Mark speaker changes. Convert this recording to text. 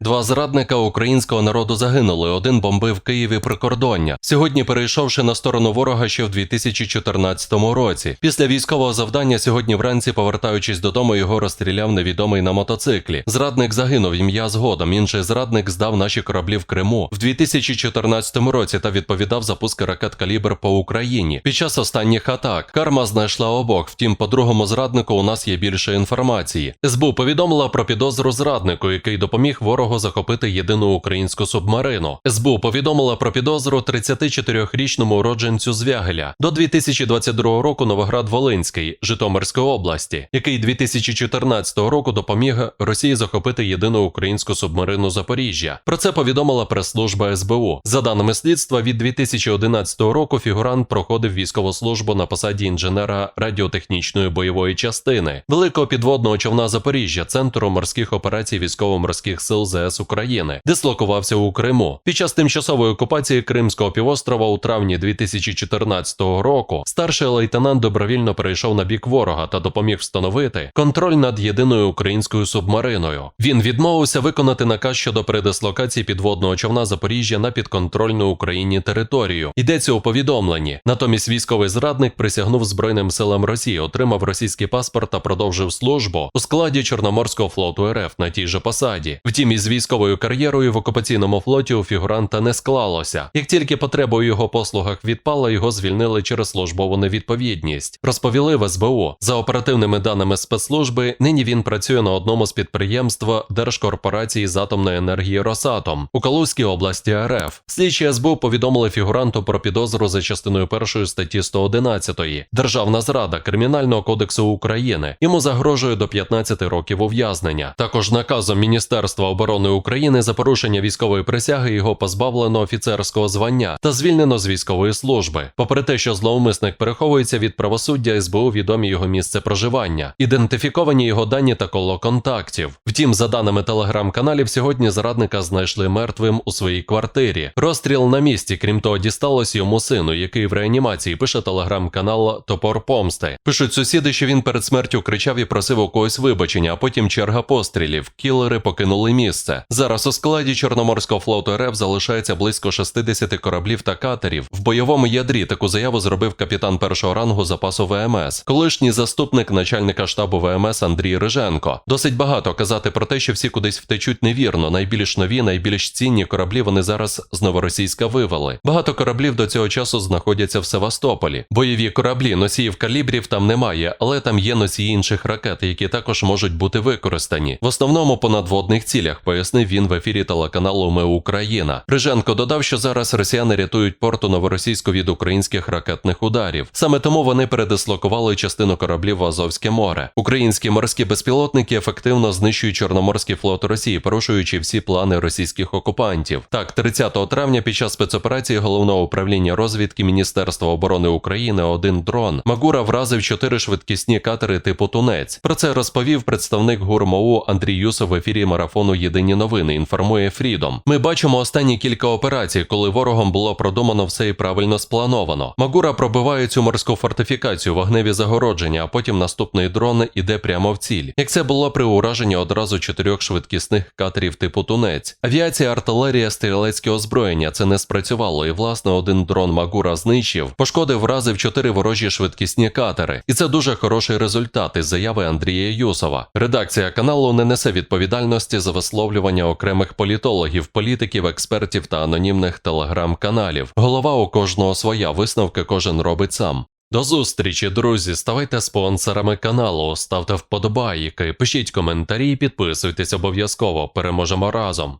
Speaker 1: Два зрадника українського народу загинули. Один бомбив Києві прикордоння. Сьогодні перейшовши на сторону ворога ще в 2014 році. Після військового завдання сьогодні вранці, повертаючись додому, його розстріляв невідомий на мотоциклі. Зрадник загинув ім'я згодом. Інший зрадник здав наші кораблі в Криму в 2014 році та відповідав за пуски ракет калібр по Україні. Під час останніх атак карма знайшла обох. Втім, по другому зраднику у нас є більше інформації. СБУ повідомила про підозру зраднику, який допоміг ворогу захопити єдину українську субмарину. СБУ повідомила про підозру 34-річному уродженцю Звягеля до 2022 року Новоград-Волинський Житомирської області, який 2014 року допоміг Росії захопити єдину українську субмарину Запоріжжя. Про це повідомила прес-служба СБУ. За даними слідства, від 2011 року фігурант проходив військову службу на посаді інженера радіотехнічної бойової частини великого підводного човна Запоріжжя, центру морських операцій військово-морських сил ЗС України, дислокувався у Криму. Під час тимчасової окупації Кримського півострова у травні 2014 року старший лейтенант добровільно перейшов на бік ворога та допоміг встановити контроль над єдиною українською субмариною. Він відмовився виконати наказ щодо передислокації підводного човна Запоріжжя на підконтрольну Україні територію. Йдеться у повідомленні. Натомість військовий зрадник присягнув Збройним силам Росії, отримав російський паспорт та продовжив службу у складі Чорноморського флоту РФ на тій же посаді. Втім, із військовою кар'єрою в окупаційному флоті у фігуранта не склалося. Як тільки потреба у його послугах відпала, його звільнили через службову невідповідність. Розповіли в СБУ. За оперативними даними спецслужби, нині він працює на одному з підприємств Держкорпорації з атомної енергії Росатом у Калузькій області РФ. Слідчі СБУ повідомили фігуранту про підозру за частиною першої статті 111 Державна зрада Кримінального кодексу України. Йому загрожує до 15 років ув'язнення. Також наказом Міністерства оборони України за порушення військової присяги його позбавлено офіцерського звання та звільнено з військової служби. Попри те, що зловмисник переховується від правосуддя, СБУ відомі його місце проживання, ідентифіковані його дані та коло контактів. Втім, за даними телеграм-каналів, сьогодні зрадника знайшли мертвим у своїй квартирі. Розстріл на місці, крім того, дісталось йому сину, який в реанімації пише телеграм-канал Топор Помсти. Пишуть сусіди, що він перед смертю кричав і просив у когось вибачення, а потім черга пострілів. Кілери покинули місце. Зараз у складі Чорноморського флоту РФ залишається близько 60 кораблів та катерів. В бойовому ядрі таку заяву зробив капітан першого рангу запасу ВМС, колишній заступник начальника штабу ВМС Андрій Риженко. Досить багато казати про те, що всі кудись втечуть невірно. Найбільш нові, найбільш цінні кораблі вони зараз з новоросійська вивели. Багато кораблів до цього часу знаходяться в Севастополі. Бойові кораблі, носіїв калібрів там немає, але там є носії інших ракет, які також можуть бути використані. В основному по надводних цілях, пояснив він в ефірі телеканалу Ми Україна. Риженко додав, що зараз росіяни рятують порту новоросійську від українських ракетних ударів. Саме тому вони передислокували частину кораблів в Азовське море. Українські морські безпілотники ефективно знищують Чорноморський флот Росії, порушуючи всі плани російських окупантів. Так, 30 травня під час спецоперації головного управління розвідки Міністерства оборони України один дрон Магура вразив чотири швидкісні катери типу Тунець. Про це розповів представник ГУРМОУ Андрій Юсов в ефірі марафону Єдині новини. Інформує Фрідом. Ми бачимо останні кілька операцій, коли ворогом було продумано все і правильно сплановано. Магура пробиває цю морську фортифікацію, вогневі загородження, а потім наступний дрон іде прямо в ціль. Як це було при ураженні одразу чотирьох швидкісних катерів типу Тунець. Авіація, артилерія, стрілецьке озброєння це не спрацювало, і власне один дрон Магура знищив, пошкодив, вразив чотири ворожі швидкісні катери. І це дуже хороший результат із заяви Андрія Юсова. Редакція каналу не несе відповідальності за висловлювання окремих політологів, політиків, експертів та анонімних телеграм-каналів. Голова у кожного своя висновки кожен робить сам. До зустрічі, друзі. Ставайте спонсорами каналу, ставте вподобайки, пишіть коментарі, і підписуйтесь обов'язково. Переможемо разом.